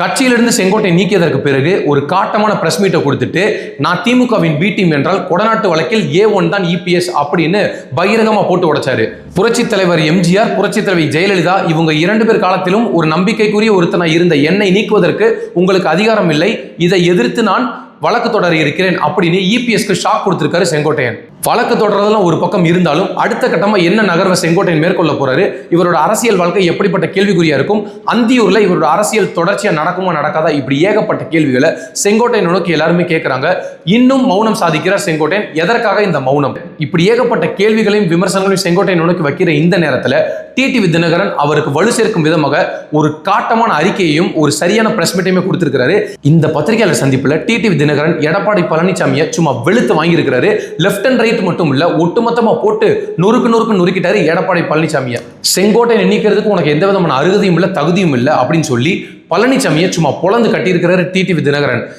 கட்சியிலிருந்து செங்கோட்டை நீக்கியதற்கு பிறகு ஒரு காட்டமான பிரஸ் மீட்டை கொடுத்துட்டு நான் திமுகவின் பி டீம் என்றால் கொடநாட்டு வழக்கில் ஏ ஒன் தான் இபிஎஸ் அப்படின்னு பகிரங்கமாக போட்டு உடைச்சாரு. புரட்சி தலைவர் எம்ஜிஆர் புரட்சி தலைவி ஜெயலலிதா இவங்க இரண்டு பேர் காலத்திலும் ஒரு நம்பிக்கைக்குரிய ஒருத்தனாக இருந்த என்னை நீக்குவதற்கு உங்களுக்கு அதிகாரம் இல்லை. இதை எதிர்த்து நான் வழக்கு தொடர இருக்கிறேன் அப்படின்னு இபிஎஸ்க்கு ஷாக் கொடுத்திருக்காரு செங்கோட்டையன். வழக்கு தொடர்றதெல்லாம் ஒரு பக்கம் இருந்தாலும் அடுத்த கட்டமாக என்ன நகர்வை செங்கோட்டையன் மேற்கொள்ள போறாரு? இவரோட அரசியல் வாழ்க்கை எப்படிப்பட்ட கேள்விக்குறியா இருக்கும்? அந்தியூர்ல இவரோட அரசியல் தொடர்ச்சியாக நடக்குமா நடக்காதா? இப்படி ஏகப்பட்ட கேள்விகளை செங்கோட்டையன் நோக்கி எல்லாருமே கேட்கறாங்க இன்னும் மௌனம் சாதிக்கிறார் செங்கோட்டையன். எதற்காக இந்த மௌனம்? இப்படி ஏகப்பட்ட கேள்விகளையும் விமர்சனங்களையும் செங்கோட்டையன் நோக்கி வைக்கிற இந்த நேரத்தில் டிடிவி தினகரன் அவருக்கு வலு சேர்க்கும் விதமாக ஒரு காட்டமான அறிக்கையையும் ஒரு சரியான பிரஸ் மீட்டையுமே கொடுத்திருக்கிறாரு. இந்த பத்திரிகையாளர் சந்திப்புல டிடிவி தினகரன் எடப்பாடி பழனிசாமியை சும்மா வெளுத்து வாங்கியிருக்கிறாரு. லெஃப்ட் அண்ட் ரைட் மட்டும் இல்ல ஒட்டுமொத்தமா போட்டு நொறுக்கு நொறுக்கு நொறுக்கிட்டாரு எடப்பாடி பழனிசாமியை. செங்கோட்டை நினைக்கிறதுக்கு உனக்கு எந்த விதமான அருகதையும் இல்லை தகுதியும் இல்லை அப்படின்னு சொல்லி பழனிசாமியை சும்மா பொழந்து கட்டியிருக்கிறாரு டிடிவி தினகரன்.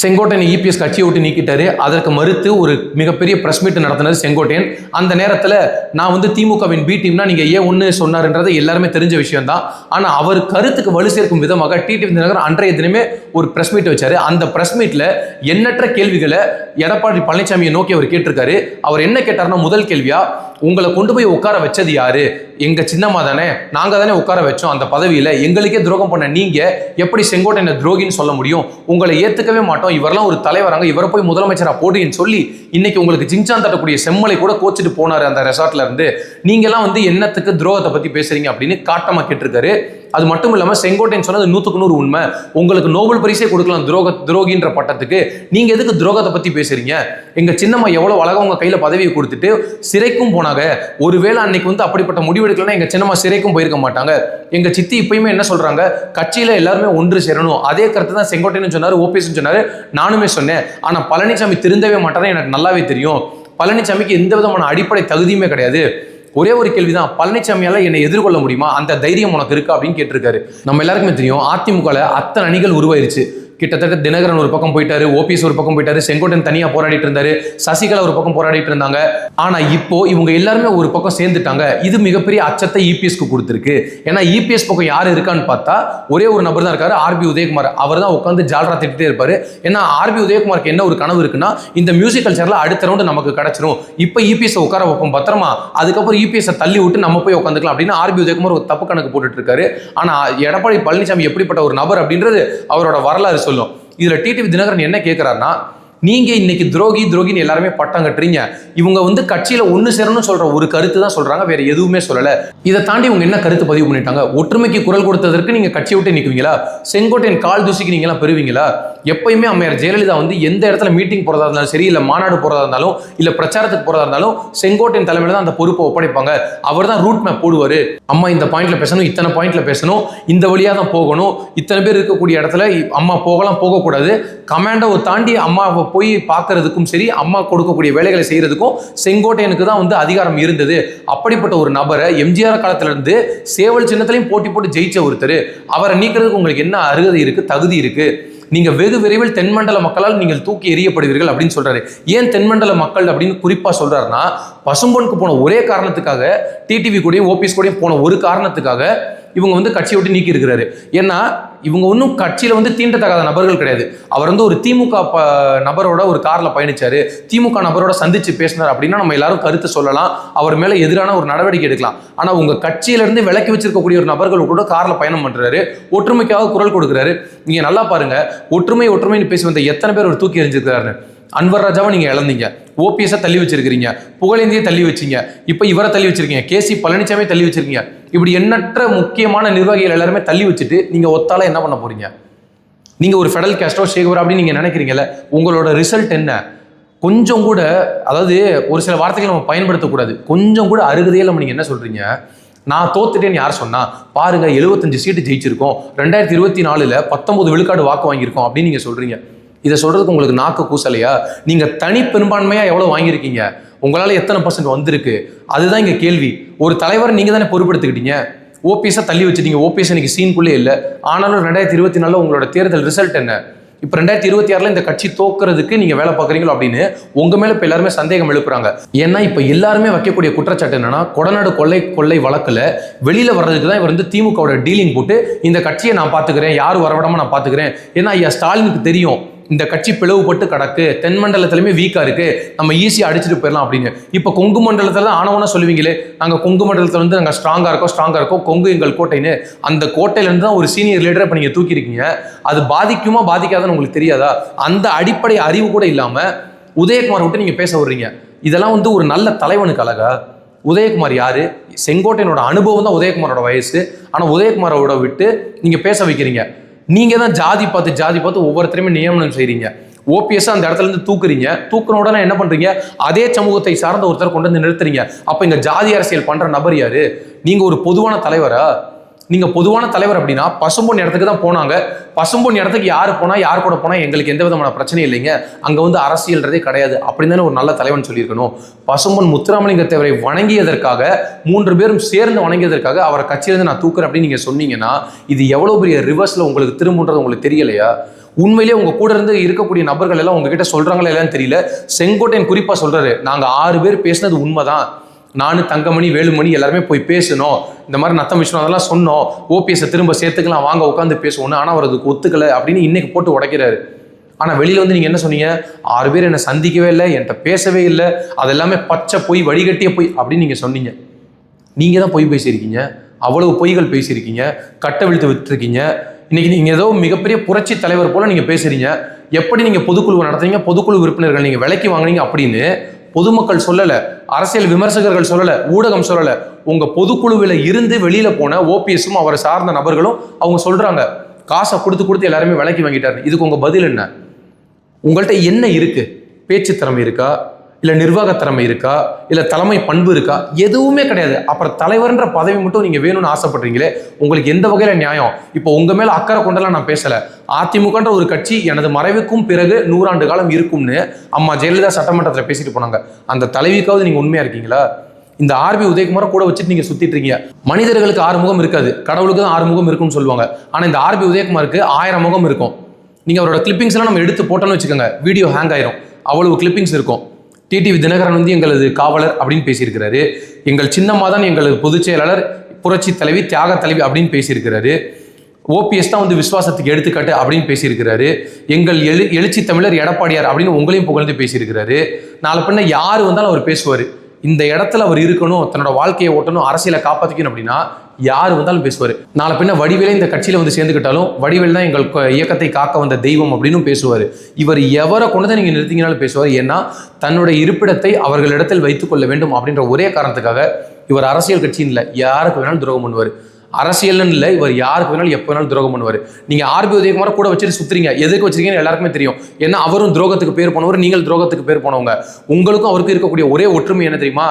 செங்கோட்டையன் இபிஎஸ் கட்சியை விட்டு நீக்கிட்டாரு. அதற்கு மறுத்து ஒரு மிகப்பெரிய பிரஸ் மீட் நடத்தினார் செங்கோட்டையன். அந்த நேரத்தில் நான் வந்து திமுகவின் பி டீம்னா நீங்கள் ஏன் ஒன்று சொன்னார்ன்றது எல்லாருமே தெரிஞ்ச விஷயம் தான் ஆனால் அவர் கருத்துக்கு வலு சேர்க்கும் விதமாக டிடிவி தினகரன் அன்றைய தினமே ஒரு பிரஸ் மீட் வச்சார். அந்த பிரஸ் மீட்டில் எண்ணற்ற கேள்விகளை எடப்பாடி பழனிசாமியை நோக்கி அவர் கேட்டிருக்காரு. அவர் என்ன கேட்டார்னா முதல் கேள்வியாக உங்களை கொண்டு போய் உட்கார வச்சது யாரு? எங்க சின்னம்மா தானே? நாங்க தானே உட்கார வச்சோம் அந்த பதவியில. எங்களுக்கே துரோகம் பண்ண நீங்க எப்படி செங்கோட்டையனை துரோகின்னு சொல்ல முடியும்? உங்களை ஏத்துக்கவே மாட்டோம். இவரெல்லாம் ஒரு தலைவராங்க. இவரை போய் முதலமைச்சரா போடுன்னு சொல்லி இன்னைக்கு உங்களுக்கு ஜிங்சான் தட்டக்கூடிய செம்மலை கூட கோச்சிட்டு போனாரு அந்த ரெசார்ட்ல இருந்து. நீங்கெல்லாம் வந்து என்னத்துக்கு துரோகத்தை பத்தி பேசுறீங்க அப்படின்னு காட்டமா கேட்டிருக்காரு. அது மட்டும் இல்லாமல் செங்கோட்டையன் சொன்னது நூற்றுக்கு நூறு உண்மை. உங்களுக்கு நோபல் பரிசே கொடுக்கலாம் துரோக துரோகின்ற பட்டத்துக்கு. நீங்கள் எதுக்கு துரோகத்தை பற்றி பேசுறீங்க? எங்கள் சின்னம்மா எவ்வளோ அழகாக உங்கள் கையில் பதவியை கொடுத்துட்டு சிறைக்கும் போனாங்க. ஒருவேளை அன்னைக்கு வந்து அப்படிப்பட்ட முடிவு எடுக்கலன்னா எங்கள் சின்னம்மா சிறைக்கும் போயிருக்க மாட்டாங்க. எங்கள் சித்தி இப்பயுமே என்ன சொல்கிறாங்க கட்சியில் எல்லாருமே ஒன்று சேரணும். அதே கருத்து தான் செங்கோட்டையன் சொன்னார் ஓபிஎஸ் சொன்னார். நானுமே சொன்னேன். ஆனால் பழனிசாமி திருந்தவே மாட்டாரே எனக்கு நல்லாவே தெரியும். பழனிசாமிக்கு எந்த விதமான அடிப்படை தகுதியுமே கிடையாது. ஒரே ஒரு கேள்விதான். பழனிசாமியால என்னை எதிர்கொள்ள முடியுமா? அந்த தைரியம் உனக்கு இருக்கா? அப்படின்னு கேட்டிருக்காரு. நம்ம எல்லாருக்குமே தெரியும் அதிமுகவில் அத்தனை அணிகள் உருவாயிருச்சு. கிட்டத்தட்ட தினகரன் ஒரு பக்கம் போயிட்டாரு ஓபிஎஸ் ஒரு பக்கம் போயிட்டாரு செங்கோட்டன் தனியா போராடிட்டு இருந்தாரு சசிகலா ஒரு பக்கம் போராடிட்டு இருந்தாங்க. ஆனா இப்போ இவங்க எல்லாருமே ஒரு பக்கம் சேர்ந்துட்டாங்க. இது மிகப்பெரிய அச்சத்தை இபிஎஸ்க்கு கொடுத்துருக்கு. ஏன்னா இபிஎஸ் பக்கம் யார் இருக்கான்னு பார்த்தா ஒரே ஒரு நபர் தான் இருக்காரு ஆர்பி உதயகுமார். அவர் தான் உட்காந்து ஜால்ரா திட்டே இருப்பாரு. ஏன்னா ஆர்பி உதயகுமாருக்கு என்ன ஒரு கனவு இருக்குன்னா இந்த மியூசிக் கல்ச்சர்ல அடுத்த ரவுண்டு நமக்கு கிடைச்சிரும். இப்போ இபிஎஸ் உட்கார வைப்போம் பத்திரமா? அதுக்கப்புறம் இபிஎஸ் தள்ளி விட்டு நம்ம போய் உட்காந்துக்கலாம் அப்படின்னு ஆர்பி உதயகுமார் ஒரு தப்பு கணக்கு போட்டுட்டு இருக்காரு. ஆனா எடப்பாடி பழனிசாமி எப்படிப்பட்ட ஒரு நபர் அப்படின்றது அவரோட வரலாறு சொல்லும். இதுல டிடிவி தினகரன் என்ன கேட்கிறாருன்னா நீங்க இன்னைக்கு துரோகி துரோகின்னு எல்லாருமே பட்டம் கட்டுறீங்க. இவங்க வந்து கட்சியில ஒன்னு சேரணும்னு சொல்ற ஒரு கருத்து தான் சொல்றாங்க வேற எதுவுமே சொல்லல. இதை தாண்டி இவங்க என்ன கருத்து பதிவு பண்ணிட்டாங்க? ஒற்றுமைக்கு குரல் கொடுத்ததற்கு நீங்க கட்சியை விட்டு நிற்குவீங்களா செங்கோட்டையின் கால் தூசிக்கு நீங்க எல்லாம் பெறுவீங்களா? எப்பயுமே அம்மையார் ஜெயலலிதா வந்து எந்த இடத்துல மீட்டிங் போறதா இருந்தாலும் சரி இல்ல மாநாடு போறதா இருந்தாலும் இல்ல பிரச்சாரத்துக்கு போறதா இருந்தாலும் செங்கோட்டையின் தலைமையில தான் அந்த பொறுப்பை ஒப்படைப்பாங்க. அவர் தான் ரூட் மேப் போடுவாரு. அம்மா இந்த பாயிண்ட்ல பேசணும் இத்தனை பாயிண்ட்ல பேசணும் இந்த வழியா தான் போகணும் இத்தனை பேர் இருக்கக்கூடிய இடத்துல அம்மா போகலாம் போகக்கூடாது. கமாண்டோவை தாண்டி அம்மாவை போய் பார்க்கறதுக்கும் சரி அம்மா கொடுக்கக்கூடிய வேலைகளை செய்யறதுக்கும் செங்கோட்டையனுக்கு தான் வந்து அதிகாரம் இருந்தது. அப்படிப்பட்ட ஒரு நபரை எம்ஜிஆர் காலத்திலிருந்து சேவல் சின்னத்திலையும் போட்டி போட்டு ஜெயிச்ச ஒருத்தர் அவரை நீக்கிறதுக்கு உங்களுக்கு என்ன அருகதை இருக்கு தகுதி இருக்கு? நீங்க வெகு விரைவில் தென்மண்டல மக்களால் நீங்கள் தூக்கி எறியப்படுவீர்கள் அப்படின்னு சொல்றாரு. ஏன் தென்மண்டல மக்கள் அப்படின்னு குறிப்பா சொல்றாருன்னா பசும்பொனுக்கு போன ஒரே காரணத்துக்காக டிடிவி கூடயும் ஓபிஎஸ் கூடயும் போன ஒரு காரணத்துக்காக இவங்க வந்து கட்சியை விட்டு நீக்கி இருக்கிறாரு ஏன்னா இவங்க ஒன்றும் கட்சியில் வந்து தீண்டத்தகாத நபர்கள் கிடையாது. அவர் வந்து ஒரு திமுக ப நபரோட ஒரு காரில் பயணிச்சார். திமுக நபரோட சந்தித்து பேசினார் அப்படின்னா நம்ம எல்லாரும் கருத்து சொல்லலாம். அவர் மேலே எதிரான ஒரு நடவடிக்கை எடுக்கலாம். ஆனால் உங்கள் கட்சியிலேருந்து விலக்கி வச்சிருக்கக்கூடிய ஒரு நபர்கள் கூட காரில் பயணம் பண்ணுறாரு ஒற்றுமைக்காக குரல் கொடுக்குறாரு. நீங்கள் நல்லா பாருங்க. ஒற்றுமை ஒற்றுமைன்னு பேசி வந்த எத்தனை பேர் ஒரு தூக்கி எறிஞ்சிருக்காருன்னு அன்வர் ராஜாவை நீங்கள் இழந்தீங்க. ஓபிஎஸ்ஸை தள்ளி வச்சிருக்கிறீங்க. புகழேந்தியை தள்ளி வச்சீங்க. இப்போ இவரை தள்ளி வச்சிருக்கீங்க. கேசி பழனிசாமி தள்ளி வச்சிருக்கீங்க. இப்படி எண்ணற்ற முக்கியமான நிர்வாகிகள் எல்லாருமே தள்ளி வச்சுட்டு நீங்கள் ஒத்தால என்ன பண்ண போறீங்க? நீங்கள் ஒரு ஃபெடல் கேஸ்டோ ஷேகவர் அப்படின்னு நீங்கள் நினைக்கிறீங்கல்ல உங்களோட ரிசல்ட் என்ன? கொஞ்சம் கூட அதாவது ஒரு சில வார்த்தைகள் நம்ம பயன்படுத்தக்கூடாது. கொஞ்சம் கூட அருகதையில் நம்ம நீங்கள் என்ன சொல்கிறீங்க நான் தோத்துட்டேன்னு யார் சொன்னா பாருங்க எழுபத்தஞ்சு சீட்டு ஜெயிச்சிருக்கோம். ரெண்டாயிரத்தி இருபத்தி நாலுல பத்தொன்பது விழுக்காடு வாக்கு வாங்கியிருக்கோம் அப்படின்னு நீங்க சொல்றீங்க. இதை சொல்கிறதுக்கு உங்களுக்கு நாக்கு கூசலையா? நீங்கள் தனி பெரும்பான்மையாக எவ்வளோ வாங்கியிருக்கீங்க? உங்களால் எத்தனை பர்சன்ட் வந்திருக்கு? அதுதான் இங்கே கேள்வி. ஒரு தலைவர் நீங்கள் தானே பொறுப்பெடுத்துக்கிட்டீங்க ஓபிஎஸாக தள்ளி வச்சுட்டீங்க. ஓபிஎஸ் இன்னைக்கு சீன்குள்ளே இல்லை. ஆனாலும் ரெண்டாயிரத்தி இருபத்தி நாலில் உங்களோட தேர்தல் ரிசல்ட் என்ன? இப்போ ரெண்டாயிரத்தி இருபத்தி ஆறில் இந்த கட்சி தோக்குறதுக்கு நீங்கள் வேலை பார்க்குறீங்களோ அப்படின்னு உங்கள் மேலே இப்போ எல்லாருமே சந்தேகம் எழுப்புறாங்க. ஏன்னா இப்போ எல்லாருமே வைக்கக்கூடிய குற்றச்சாட்டு என்னன்னா கொடநாடு கொள்ளை கொள்ளை வழக்கில் வெளியில் வர்றதுக்கு தான் இவர் வந்து திமுகவோட டீலிங் போட்டு இந்த கட்சியை நான் பார்த்துக்கிறேன் யாரும் வரவிடாமல் நான் பார்த்துக்கிறேன். ஏன்னா ஐயா ஸ்டாலினுக்கு தெரியும். இந்த கட்சி பிளவுபட்டு கிடக்கு தென் மண்டலத்திலுமே வீக்காக இருக்கு நம்ம ஈஸியாக அடிச்சுட்டு போயிடலாம் அப்படின்னு. இப்போ கொங்கு மண்டலத்தில் ஆனவனா சொல்லுவீங்களே நாங்கள் கொங்கு மண்டலத்தில் வந்து நாங்கள் ஸ்ட்ராங்காக இருக்கோம் ஸ்ட்ராங்காக இருக்கோம் கொங்கு எங்கள் கோட்டைன்னு. அந்த கோட்டையிலேருந்து தான் ஒரு சீனியர் லீடரை இப்போ நீங்கள் தூக்கியிருக்கீங்க. அது பாதிக்குமா பாதிக்காதான்னு உங்களுக்கு தெரியாதா? அந்த அடிப்படை அறிவு கூட இல்லாமல் உதயகுமார் விட்டு நீங்கள் பேச வர்றீங்க இதெல்லாம் வந்து ஒரு நல்ல தலைவனுக்கு அழகா. உதயகுமார் யாரு? செங்கோட்டையனோட அனுபவம் தான் உதயகுமாரோட வயசு. ஆனால் உதயகுமாரோட விட்டு நீங்கள் பேச வைக்கிறீங்க. நீங்கள் தான் ஜாதி பார்த்து ஜாதி பார்த்து ஒவ்வொருத்தரையுமே நியமனம் செய்கிறீங்க ஓபிஎஸ் அந்த இடத்துல இருந்து தூக்குறீங்க. தூக்குன உடனே என்ன பண்றீங்க? அதே சமூகத்தை சார்ந்த ஒருத்தர் கொண்டு வந்து நிறுத்துறீங்க. அப்ப இங்க ஜாதி அரசியல் பண்ற நபர் யாரு? நீங்க ஒரு பொதுவான தலைவரா? நீங்கள் பொதுவான தலைவர் அப்படின்னா பசும்பொன் இடத்துக்கு தான் போனாங்க. பசும்பொன் இடத்துக்கு யார் போனால் யார் கூட போனால் எங்களுக்கு எந்த விதமான பிரச்சனையும் இல்லைங்க. அங்கே வந்து அரசியல்ன்றதே கிடையாது. அப்படின்னு தானே ஒரு நல்ல தலைவன் சொல்லியிருக்கணும். பசும்பொன் முத்துராமலிங்க தேவரை வணங்கியதற்காக மூன்று பேரும் சேர்ந்து வணங்கியதற்காக அவரை கட்சியிலேருந்து நான் தூக்குறேன் அப்படின்னு நீங்கள் சொன்னீங்கன்னா இது எவ்வளோ பெரிய ரிவர்ஸில் உங்களுக்கு திரும்புன்றது உங்களுக்கு தெரியலையா? உண்மையிலேயே உங்க கூட இருந்து இருக்கக்கூடிய நபர்கள் எல்லாம் உங்ககிட்ட சொல்றாங்களா இல்லைன்னு தெரியல. செங்கோட்டையன் குறிப்பா சொல்றாரு நாங்க ஆறு பேர் பேசினது உண்மைதான். நானும் தங்கமணி வேலுமணி எல்லாருமே போய் பேசணும் இந்த மாதிரி நத்தம் விஷயம் அதெல்லாம் சொன்னோம். ஓபிஎஸை திரும்ப சேர்த்துக்கலாம் வாங்க உட்காந்து பேசுவோம்னு ஆனால் அவர் அதுக்கு ஒத்துக்கலை அப்படின்னு இன்னைக்கு போட்டு உடைக்கிறாரு. ஆனால் வெளியில் வந்து நீங்கள் என்ன சொன்னீங்க? ஆறு பேர் என்னை சந்திக்கவே இல்லை என்கிட்ட பேசவே இல்லை. அது எல்லாமே பச்சை பொய் வடிகட்டிய போய் அப்படின்னு நீங்கள் சொன்னீங்க. நீங்கள் தான் பொய் பேசியிருக்கீங்க. அவ்வளவு பொய்கள் பேசியிருக்கீங்க. கட்ட விழுத்து விட்டுருக்கீங்க. இன்னைக்கு நீங்கள் ஏதோ மிகப்பெரிய புரட்சி தலைவர் போல் நீங்கள் பேசுகிறீங்க எப்படி நீங்கள் பொதுக்குழுவை நடத்துறீங்க? பொதுக்குழு உறுப்பினர்கள் நீங்கள் விலைக்கு வாங்குனீங்க அப்படின்னு பொதுமக்கள் சொல்லலை அரசியல் விமர்சகர்கள் சொல்லலை ஊடகம் சொல்லலை. உங்கள் பொதுக்குழுவில் இருந்து வெளியில் போன ஓபிஎஸும் அவரை சார்ந்த நபர்களும் அவங்க சொல்கிறாங்க காசை கொடுத்து கொடுத்து எல்லாருமே விலைக்கு வாங்கிட்டாரு. இதுக்கு உங்கள் பதில் என்ன? உங்கள்கிட்ட என்ன இருக்குது பேச்சு திறமை இருக்கா? இல்லை நிர்வாகத்திறமை இருக்கா? இல்லை தலைமை பண்பு இருக்கா? எதுவுமே கிடையாது. அப்புறம் தலைவர்ன்ற பதவி மட்டும் நீங்கள் வேணும்னு ஆசைப்படுறீங்களே உங்களுக்கு எந்த வகையில் நியாயம்? இப்போ உங்கள் மேலே அக்கறை கொண்டெல்லாம் நான் பேசலை. அதிமுகன்ற ஒரு கட்சி எனது மறைவுக்கும் பிறகு நூறாண்டு காலம் இருக்கும்னு அம்மா ஜெயலலிதா சட்டமன்றத்தில் பேசிட்டு போனாங்க. அந்த தலைவிக்காவது நீங்கள் உண்மையாக இருக்கீங்களா? இந்த ஆர்பி உதயகுமாரை கூட வச்சுட்டு நீங்கள் சுற்றிட்டு இருக்கீங்க. மனிதர்களுக்கு ஆறு முகம் இருக்காது. கடவுளுக்கு தான் ஆறு முகம் இருக்கும்னு சொல்லுவாங்க. ஆனால் இந்த ஆர்பி உதயகுமாருக்கு ஆயிரம் முகம் இருக்கும். நீங்கள் அவரோட கிளிப்பிங்ஸ்லாம் நம்ம எடுத்து போட்டோம்னு வச்சுக்கோங்க. வீடியோ ஹேங் ஆயிரும். அவ்வளவு கிளிப்பிங்ஸ் இருக்கும். டிடிவி தினகரன் வந்து எங்களது காவலர் அப்படின்னு பேசியிருக்கிறாரு. எங்கள் சின்னம்மா தான் எங்களது பொதுச் செயலாளர் புரட்சி தலைவி தியாக தலைவி அப்படின்னு பேசியிருக்கிறாரு. ஓபிஎஸ் தான் வந்து விசுவாசத்துக்கு எடுத்துக்காட்டு அப்படின்னு பேசியிருக்கிறாரு. எங்கள் எழு எழுச்சி தமிழர் எடப்பாடியார் அப்படின்னு உங்களையும் புகழ்ந்து பேசியிருக்கிறாரு. நாலு பின்ன யார் வந்தாலும் அவர் பேசுவார். இந்த இடத்துல அவர் இருக்கணும் தன்னோட வாழ்க்கையை ஓட்டணும் அரசியலை காப்பாற்றிக்கணும் அப்படின்னா யார் வந்தாலும் பேசுவார். நாளை பின்ன வடிவேலே இந்த கட்சியில் வந்து சேர்ந்துக்கிட்டாலும் வடிவேல் தான் எங்கள் இயக்கத்தை காக்க வந்த தெய்வம் அப்படின்னு பேசுவார். இவர் எவரை கொண்டு தான் நீங்கள் நிறுத்திங்கனாலும் பேசுவார். ஏன்னா தன்னுடைய இருப்பிடத்தை அவர்களிடத்தில் வைத்துக்கொள்ள வேண்டும் அப்படின்ற ஒரே காரணத்துக்காக இவர் அரசியல் கட்சியின் இல்லை யாருக்கு வேணாலும் துரோகம் பண்ணுவார். அரசியல்னு இல்லை இவர் யாருக்கு வேணாலும் எப்போ வேணாலும் துரோகம் பண்ணுவார். நீங்கள் ஆர்பி உதயகுமார கூட வச்சுட்டு சுற்றுறீங்க எதுக்கு வச்சிருக்கீங்கன்னு எல்லாருக்குமே தெரியும். ஏன்னா அவரும் துரோகத்துக்கு பேர் போனவர் நீங்கள் துரோகத்துக்கு பேர் போனவங்க. உங்களுக்கும் அவருக்கும் இருக்கக்கூடிய ஒரே ஒற்றுமை என்ன தெரியுமா?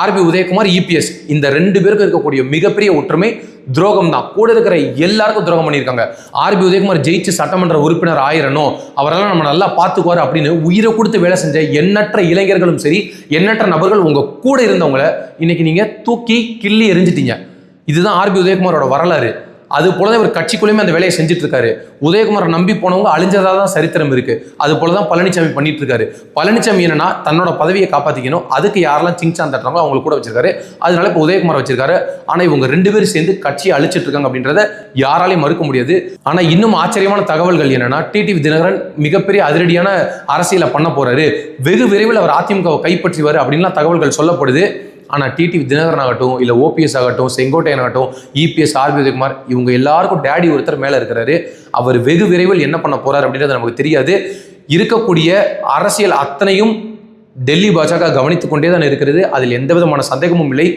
ஆர்பி உதயகுமார் இபிஎஸ் இந்த ரெண்டு பேருக்கும் இருக்கக்கூடிய மிகப்பெரிய ஒற்றுமை துரோகம் தான் கூட இருக்கிற எல்லாருக்கும் துரோகம் பண்ணியிருக்காங்க. ஆர்பி உதயகுமார் ஜெயிச்சு சட்டமன்ற உறுப்பினர் ஆயிரணும். அவரெல்லாம் நம்ம நல்லா பார்த்துக்குவார் அப்படின்னு உயிரை கொடுத்து வேலை செஞ்ச எண்ணற்ற இளைஞர்களும் சரி எண்ணற்ற நபர்கள் உங்க கூட இருந்தவங்கள இன்னைக்கு நீங்க தூக்கி கிள்ளி எரிஞ்சிட்டீங்க இதுதான் ஆர்பி உதயகுமாரோட வரலாறு. அது போல தான் இவர் கட்சிக்குள்ளேயுமே அந்த வேலையை செஞ்சுட்டு இருக்காரு உதயகுமாரை நம்பி போனவங்க அழிஞ்சதா தான் சரித்திரம் இருக்கு. அது போல தான் பழனிசாமி பண்ணிட்டு இருக்காரு பழனிசாமி என்னன்னா தன்னோட பதவியை காப்பாத்திக்கணும். அதுக்கு யாரெல்லாம் சிங்சான் தட்டுறாங்களோ அவங்க கூட வச்சிருக்காரு. அதனால இப்போ உதயகுமார் வச்சிருக்காரு. ஆனா இவங்க ரெண்டு பேரும் சேர்ந்து கட்சியை அழிச்சிட்டு இருக்காங்க அப்படின்றத யாராலையும் மறுக்க முடியாது. ஆனா இன்னும் ஆச்சரியமான தகவல்கள் என்னன்னா டிடிவி தினகரன் மிகப்பெரிய அதிரடியான அரசியலை பண்ண போறாரு. வெகு விரைவில் அவர் அதிமுகவை கைப்பற்றுவார் அப்படின்லாம் தகவல்கள் சொல்லப்படுது. ஆனால் டிடிவி தினகரன் ஆகட்டும் இல்லை ஓபிஎஸ் ஆகட்டும் செங்கோட்டையன் ஆகட்டும் இபிஎஸ் ஆர்பி உதயகுமார் இவங்க எல்லாருக்கும் டேடி ஒருத்தர் மேலே இருக்கிறாரு. அவர் வெகு விரைவில் என்ன பண்ண போறார் அப்படின்றது நமக்கு தெரியாது. இருக்கக்கூடிய அரசியல் அத்தனையும் டெல்லி பாஜக கவனித்துக் கொண்டே தான் இருக்கிறது. அதில் எந்த விதமான சந்தேகமும் இல்லை.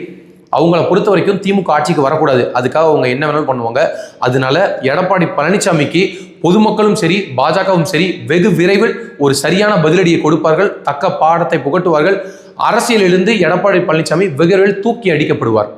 அவங்கள பொறுத்த வரைக்கும் திமுக ஆட்சிக்கு வரக்கூடாது. அதுக்காக அவங்க என்ன வேணாலும் பண்ணுவாங்க. அதனால எடப்பாடி பழனிசாமிக்கு பொதுமக்களும் சரி பாஜகவும் சரி வெகு விரைவில் ஒரு சரியான பதிலடியை கொடுப்பார்கள். தக்க பாடத்தை புகட்டுவார்கள். அரசியலிலிருந்து எடப்பாடி பழனிசாமி வெகு விரைவில் தூக்கி அடிக்கப்படுவார்.